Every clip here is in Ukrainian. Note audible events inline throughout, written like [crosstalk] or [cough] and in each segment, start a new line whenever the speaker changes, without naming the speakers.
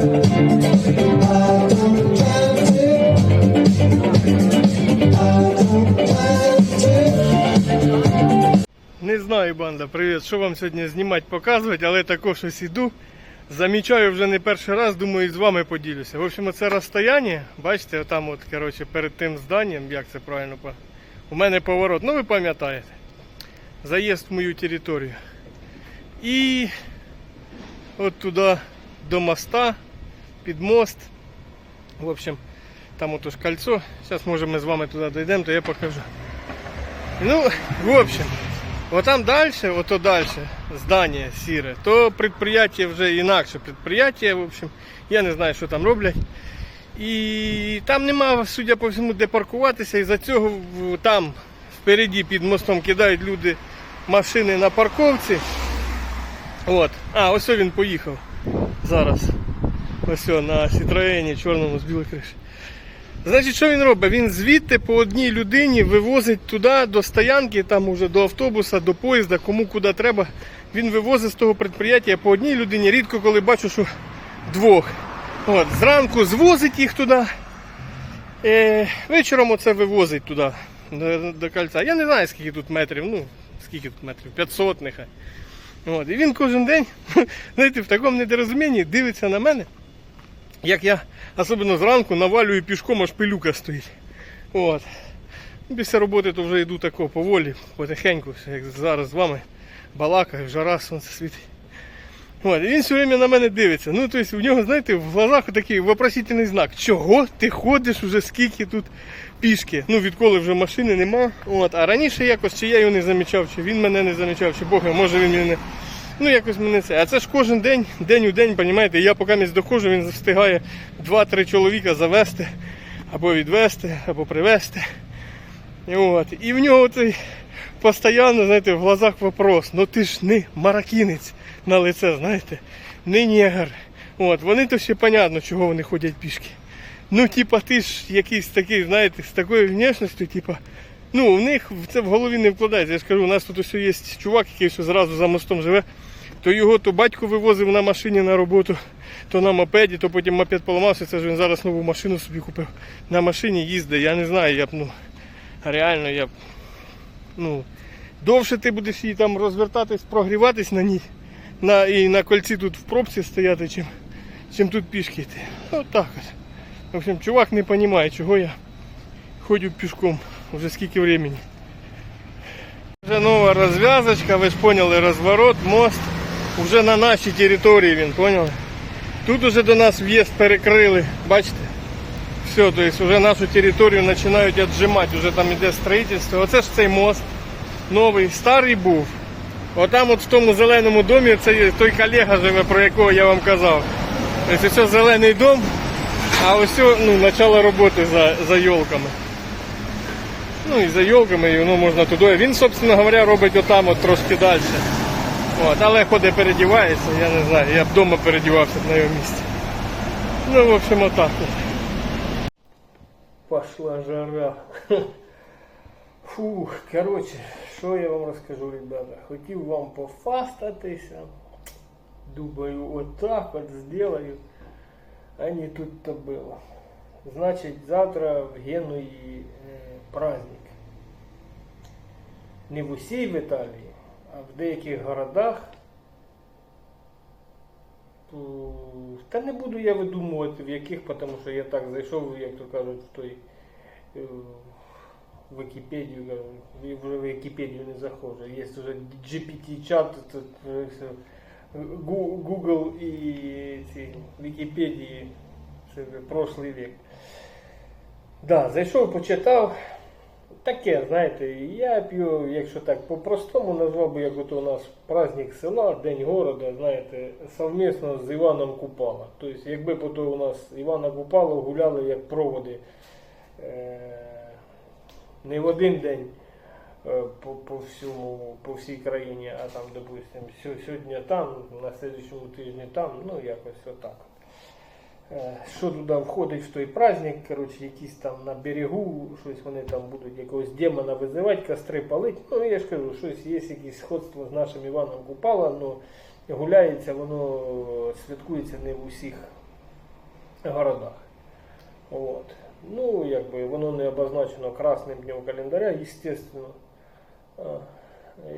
Не знаю, банда, привіт, що вам сьогодні знімати, показувати, але також щось іду. Замічаю вже не перший раз, думаю, з вами поділюся. В общем, це розстояння, бачите, отам от, коротше, перед тим зданням, як це правильно, у мене поворот, ну ви пам'ятаєте. Заїзд в мою територію. І от туди до моста, під мост. В общем, там отож кольцо. Зараз може ми з вами туди дійдемо, то я покажу. Ну, в общем, вот там дальше, ото дальше, здание сіре, то предприятие вже інакше предприятие, в общем, я не знаю, що там роблять. І там нема, судя по всьому, де паркуватися, і за цього там впереді під мостом кидають люди машини на парковці. От. А, ось він поїхав зараз. Ось на Сітроені чорному з білої криші. Значить, що він робить? Він звідти по одній людині вивозить туди до стоянки, там уже до автобуса, до поїзда, кому куди треба. Він вивозить з того підприємства по одній людині. Рідко коли бачу, що двох. От, зранку звозить їх туди. Е, вечором оце вивозить туди, до, до кольця. Я не знаю, скільки тут метрів. Ну, скільки тут метрів? 500 нехай. От, і він кожен день, [laughs] знаєте, в такому недорозумінні дивиться на мене як я, особливо зранку, навалюю пішком, аж пилюка стоїть. От. Після роботи то вже йду тако поволі, потихеньку, як зараз з вами балакаю, жара, сонце світить. От, і він все время на мене дивиться. Ну, тобто, в нього, знаєте, в глазах такий вопросительний знак. Чого ти ходиш уже скільки тут пішки? Ну, відколи вже машини нема. От, а раніше якось, чи я його не замічав, чи він мене не замічав, чи Бог, може він мене. Ну, якось мене це. А це ж кожен день, день у день, розумієте, я поки не доходжу, він встигає 2-3 чоловіка завести, або відвести, або привезти. От. І в нього цей постійно, знаєте, в глазах вопрос. Ну ти ж не маракінець на лице, знаєте, не негр. От. Вони то ще понятно, чого вони ходять пішки. Ну, типа, ти ж якийсь такий, знаєте, з такою внешністю, типа, ну, в них це в голові не вкладається. Я ж кажу, у нас тут ось є чувак, який все зразу за мостом живе, то його то батько вивозив на машині на роботу, то на мопеді, то потім мопед поламався, це ж він зараз нову машину собі купив. На машині їздить, я не знаю, я б, ну, реально, я б, ну, довше ти будеш її там розвертатись, прогріватись на ній, на, і на кольці тут в пробці стояти, чим, чим тут пішки йти. От так от. В общем, чувак не розуміє, чого я ходю пішком вже скільки времени. Вже нова розв'язочка, ви ж поняли, розворот, мост. Уже на нашій території він, поняли? Тут уже до нас в'їзд перекрили, бачите? Все, то есть вже нашу територію починають віджимати, вже там іде строїтельство. Оце ж цей мост новий, старий був. Отам от в тому зеленому домі це той колега живе, про якого я вам казав. Тобто це зелений дом, а ось ну, начало роботи за, за йолками. Ну і за йолками, і воно можна туди. Він, собственно говоря, робить отам от трошки далі. От, але ходить передівається, я не знаю, я б вдома передівався на його місці. Ну, в общем, отак. от. Пошла жара. [laughs] Фух, коротше, що я вам розкажу, ребята. Хотів вам пофастатися. Думаю, отак от сделаю. А не тут-то было. Значить, завтра в Генуї е, праздник. Не в усій в Італії, в деяких городах. Та не буду я видумувати в яких, тому що я так зайшов, як то кажуть, в той е, в Вікіпедію, вже в Вікіпедію не заходжу. Є вже GPT-чат, Google і ці Вікіпедії, це вже прошлий вік. Да, зайшов, почитав. Таке, знаєте, я п'ю, якщо так по-простому назвав би, як от у нас праздник села, День города, знаєте, совмісно з Іваном Купала. Тобто, якби то у нас Івана Купала гуляли як проводи е, не в один день е, по, по всьому, по всій країні, а там, допустим, сьо- сьогодні там, на слідчому тижні там, ну якось отак. Е, Що туди входить в той праздник, коротше, якісь там на берегу, щось вони там будуть якогось демона визивати, костри палити. Ну я ж кажу, щось є якесь сходство з нашим Іваном Купала, але гуляється, воно святкується не в усіх городах. От. Ну, якби воно не обозначено красним днем календаря, естественно.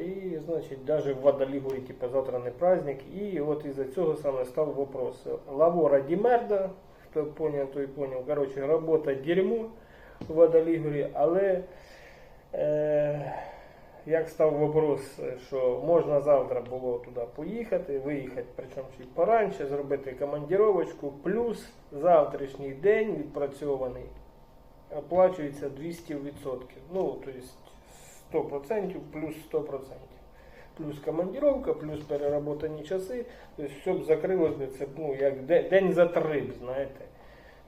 І, значить, даже в Вадалігорі, типа, завтра не праздник. І от із-за цього саме став вопрос. Лавора Дімерда, хто поняв, той поняв. Коротше, робота дерьмо в Вадалігорі, але е, як став вопрос, що можна завтра було туди поїхати, виїхати, причому й поранше, зробити командировочку, плюс завтрашній день відпрацьований оплачується 200%. Ну, то есть 100% плюс 100%. Плюс командировка, плюс переработані часи. Тобто все б закрилось би це ну, як день за три, знаєте.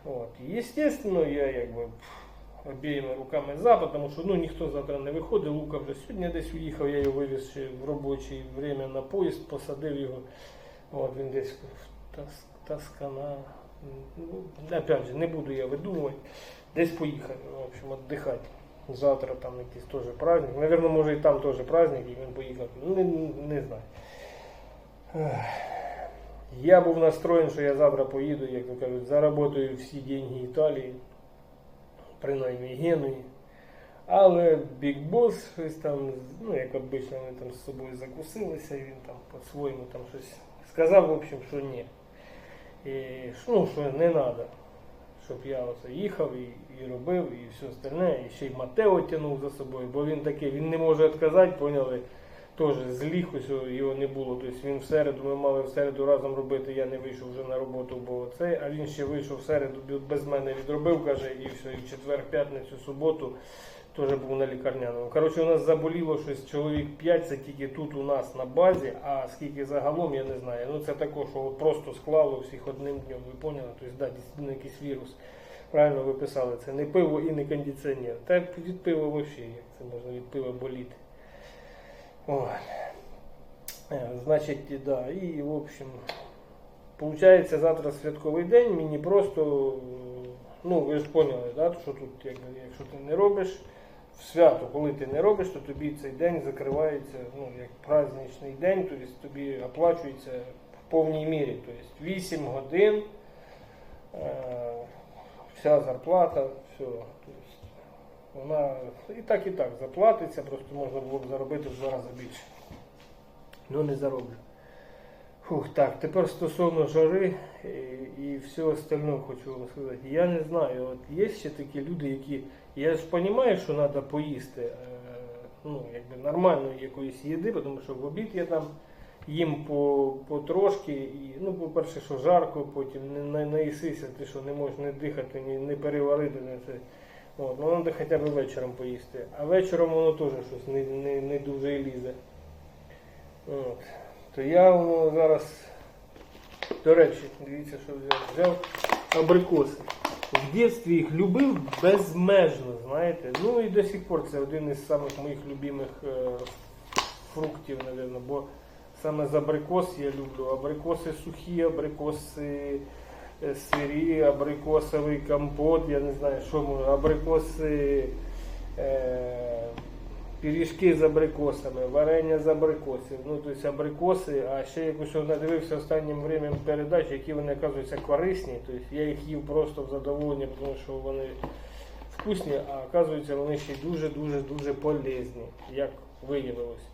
От. Естественно, я якби пф, обіїми руками за, тому що ну, ніхто завтра не виходить. Лука вже сьогодні десь уїхав, я його вивіз ще в робоче время на поїзд, посадив його. От він десь в Тас, Таскана. Ну, опять же, не буду я видумувати. Десь поїхав, в общем, віддихати. Завтра там якийсь теж праздник. Наверное, може і там теж праздник, і він поїхав. Ну, не, не знаю. Я був настроєн, що я завтра поїду, як то кажуть, заработаю всі деньги Італії, принаймні Генуї. Але Big Boss щось там, ну як обично, вони там з собою закусилися, він там по-своєму там щось сказав, в общем, що ні. І, ну, що не треба, щоб я оце їхав і, і робив, і все остальне, і ще й Матео тягнув за собою, бо він такий, він не може відказати, поняли, теж зліг, ось його не було. Тобто він в середу, ми мали в середу разом робити, я не вийшов вже на роботу, бо це, а він ще вийшов в середу, без мене відробив, каже, і все, і в четвер, п'ятницю, суботу теж був на лікарняному. Коротше, у нас заболіло щось чоловік 5, це тільки тут у нас на базі, а скільки загалом, я не знаю. Ну це також, що просто склало всіх одним днем, ви поняли? Тобто, да, дійсно якийсь вірус. Правильно ви писали, це не пиво і не кондиціонер. Та від пива взагалі, як це можна від пива боліти. Ой. Е, Значить, да, і в общем, Получається, завтра святковий день, мені просто, ну ви ж поняли, да, що тут, якби, якщо ти не робиш в свято, коли ти не робиш, то тобі цей день закривається ну, як праздничний день, тобто тобі оплачується в повній мірі. Тобто 8 годин, е, вся зарплата, все. Вона і так, і так заплатиться, просто можна було б заробити в два рази більше. Ну не зароблю. Фух, так, тепер стосовно жари і, і всього остального хочу вам сказати. Я не знаю, от є ще такі люди, які. Я ж розумію, що треба поїсти е, ну, якби нормальної якоїсь їди, тому що в обід я там їм по, по і, ну, по-перше, що жарко, потім не, не наїсися, ти що не можеш не дихати, ні, не переварити. Не це. От, ну, треба хоча б вечором поїсти. А вечором воно теж щось не, не, не дуже і лізе. От. То я воно зараз, до речі, дивіться, що взяв. Взяв абрикоси. В дитинстві їх любив безмежно, знаєте. Ну і до сих пор це один із самих моїх любимих е, фруктів, мабуть, бо саме з абрикос я люблю. Абрикоси сухі, абрикоси е, сирі, абрикосовий компот, я не знаю, що може, абрикоси. Е, пиріжки з абрикосами, варення з абрикосів, ну тобто абрикоси, а ще якось надивився останнім временем передач, які вони оказуються корисні. Тобто я їх їв просто в задоволення, тому що вони вкусні, а оказуються вони ще дуже-дуже дуже полезні, як виявилось.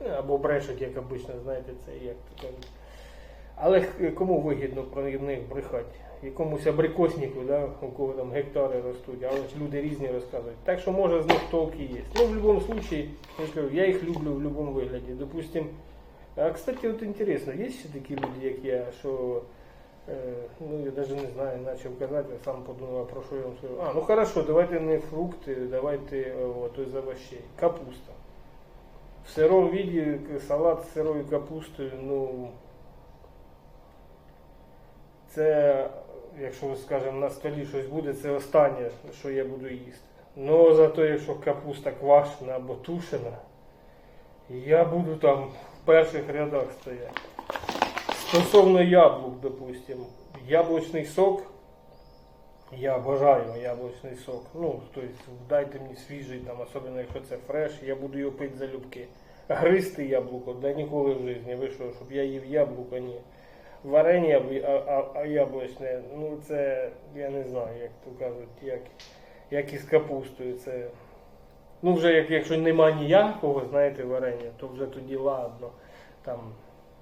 Ну, Або брешуть, як обично, знаєте, це як кажуть. Але кому вигідно про них брехати? Якомусь абрикоснику, да, у кого там гектари ростуть, а ось люди різні розказують. Так що може з них толки є. Ну, в будь-якому випадку, я, ж їх люблю в будь-якому вигляді. Допустим, а кстати, от інтересно, є ще такі люди, як я, що е, ну я навіть не знаю, почав казати, я сам подумав, про що я вам скажу. А, ну хорошо, давайте не фрукти, давайте е, о, то з овощей. Капуста. В сирому віді салат з сирою капустою, ну. Це, якщо скажімо, на столі щось буде, це останнє, що я буду їсти. Ну зато якщо капуста квашена або тушена, я буду там в перших рядах стояти. Стосовно яблук, допустим, яблучний сок. Я обожаю яблучний сок. Ну, тобто дайте мені свіжий, там, особливо якщо це фреш, я буду його пити залюбки. Гристи яблуко, да ніколи в житті. Ви що, щоб я їв яблуко, ні. Варення яблучне, ну це я не знаю, як то кажуть, як, як із капустою. Це, ну вже як, якщо нема ніякого, знаєте, варення, то вже тоді ладно. Там,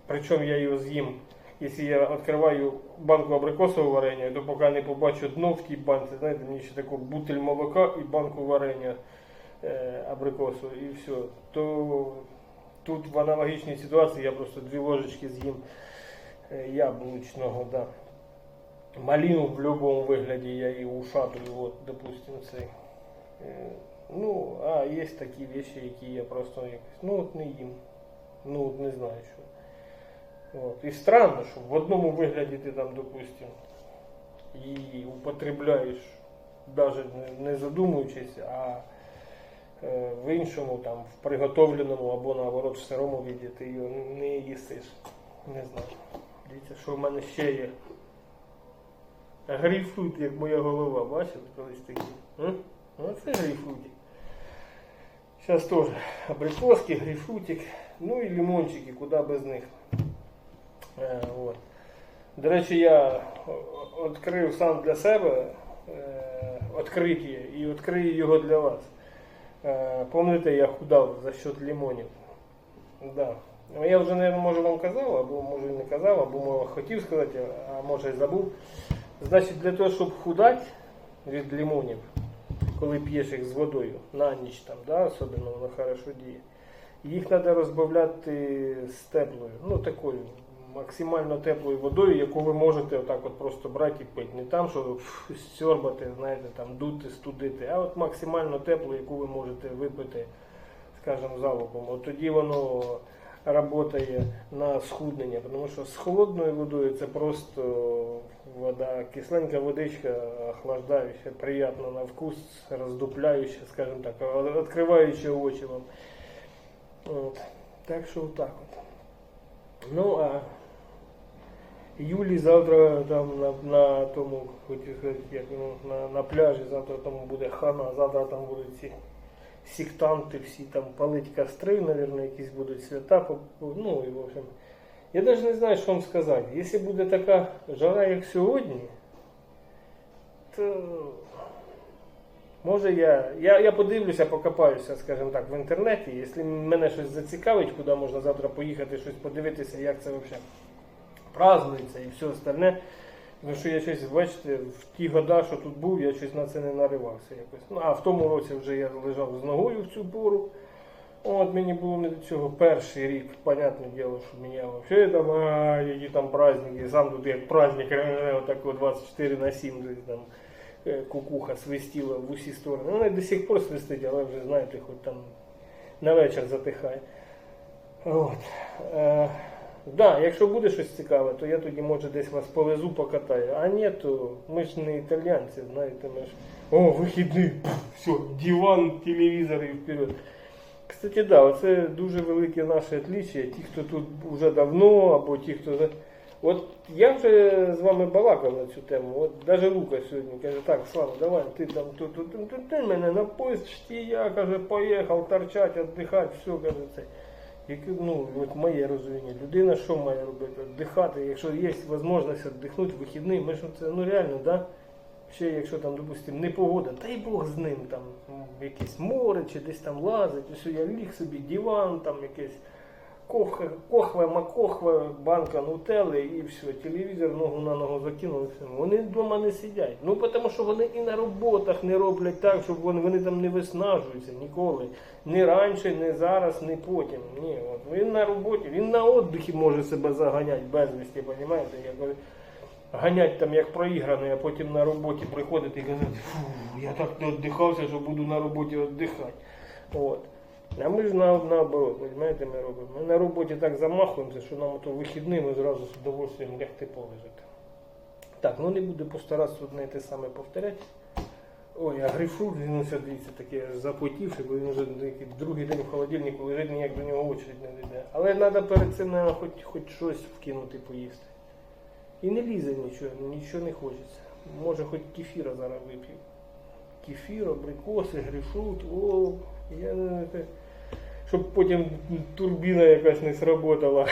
причому я його з'їм. Якщо я відкриваю банку абрикосового варення, то поки не побачу дно в тій банці, знаєте, мені ще таку бутиль молока і банку варення е, абрикосу і все. То тут в аналогічній ситуації я просто дві ложечки з'їм яблучного, да. Малину в будь-якому вигляді я її ушатую, от, допустим, цей. Е, Ну, а є такі речі, які я просто якось, ну от не їм. Ну от не знаю що. От. І странно, що в одному вигляді ти там, допустим, її употребляєш, навіть не- задумуючись, а е, в іншому, там, в приготовленому або наоборот в сирому віді ти його не їсиш. Не знаю. Дивіться, що в мене ще є. Грейпфрут, як моя голова, бачив колись такий? М? Оце грейпфрутик. Зараз теж абрикоски, грейпфрутик, ну і лимончики, куди без них. Е, от. До речі, я відкрив сам для себе е, і відкрию його для вас. Е, Пам'ятаєте, я худав за счет лимонів. Да. Ну, Я вже, наверное, може вам казав, або може не казав, або хотів сказати, а може і забув. Значить, для того, щоб худати від лимонів, коли п'єш їх з водою на ніч, там, да, особливо воно хорошо діє, їх треба розбавляти з теплою, ну такою максимально теплою водою, яку ви можете отак от просто брати і пити. Не там, що сьорбати, знаєте, там дути, студити, а от максимально теплу, яку ви можете випити, скажімо, залпом. От тоді воно працює на схуднення, тому що з холодною водою це просто вода, кисленька водичка, охлаждаюча, приємна на вкус, роздупляюча, скажімо так, відкриваюча очі вам. От. Так що так от. Ну а Юлі завтра там на, на тому, хотів як воно, на, на пляжі, завтра там буде хана, завтра там будуть ці сектанти всі там палить костри, мабуть, якісь будуть свята. Ну і в общем. Я навіть не знаю, що вам сказати. Якщо буде така жара, як сьогодні, то може я. Я, я подивлюся, покопаюся, скажімо так, в інтернеті. Якщо мене щось зацікавить, куди можна завтра поїхати, щось подивитися, як це взагалі празднується і все остальне. Тому що я щось, бачите, в ті года, що тут був, я щось на це не наривався якось. Ну, а в тому році вже я лежав з ногою в цю пору. От мені було не до цього перший рік, понятне діло, що мене взагалі там, які там праздники, сам тут як праздник, е, отак 24 на 7 десь там е, кукуха свистіла в усі сторони. Ну, Вона до сих пор свистить, але вже знаєте, хоч там на вечір затихає. От. Да, якщо буде щось цікаве, то я тоді може десь вас повезу, покатаю. А ні, то ми ж не італійці, знаєте, ми ж. О, вихідний, все, диван, телевізор і вперед. Кстати, да, оце дуже велике наше отличие. Ті, хто тут вже давно, або ті, хто. От я вже з вами балакав на цю тему. От навіть Лука сьогодні каже, так, Слава, давай, ти там тут, тут, тут, ти мене на поїзд шті, я каже, поїхав торчать, віддихати, все, каже, це. Як, ну, от моє розуміння, людина що має робити? Дихати, якщо є можливість віддихнути вихідний, ми ж це ну реально, да? Ще якщо там, допустимо, не погода, та й Бог з ним, там якесь море чи десь там лазить, ось я ліг собі диван, там якесь кохве, кохве, макохве, банка нутели і все, телевізор ногу на ногу закинули. Вони вдома не сидять. Ну тому що вони і на роботах не роблять так, щоб вони, вони там не виснажуються ніколи. Ні раніше, ні зараз, ні потім. Ні, от він на роботі, він на віддихі може себе заганяти безвісті, розумієте? Я кажу, ганять там як проіграний, а потім на роботі приходити і казати, фу, я так не віддихався, що буду на роботі віддихати. От. А ми ж на, наоборот, розумієте, ми робимо. Ми на роботі так замахуємося, що нам то вихідний ми зразу з удовольствием лягти полежати. Так, ну не буду постаратися одне те саме повторяти. Ой, а грейпфрут, він ось дивіться, таке запотівши, бо він вже такий другий день в холодильнику лежить, ніяк до нього очередь не йде. Але треба перед цим наверно, хоч, хоч щось вкинути поїсти. І не лізе нічого, нічого не хочеться. Може хоч кефіра зараз вип'ю. Кефір, абрикоси, грейпфрут, о, я не щоб потім турбіна якась не сработала.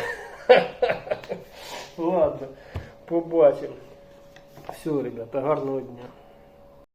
[laughs] Ладно, побачимо. Все, ребята, гарного дня.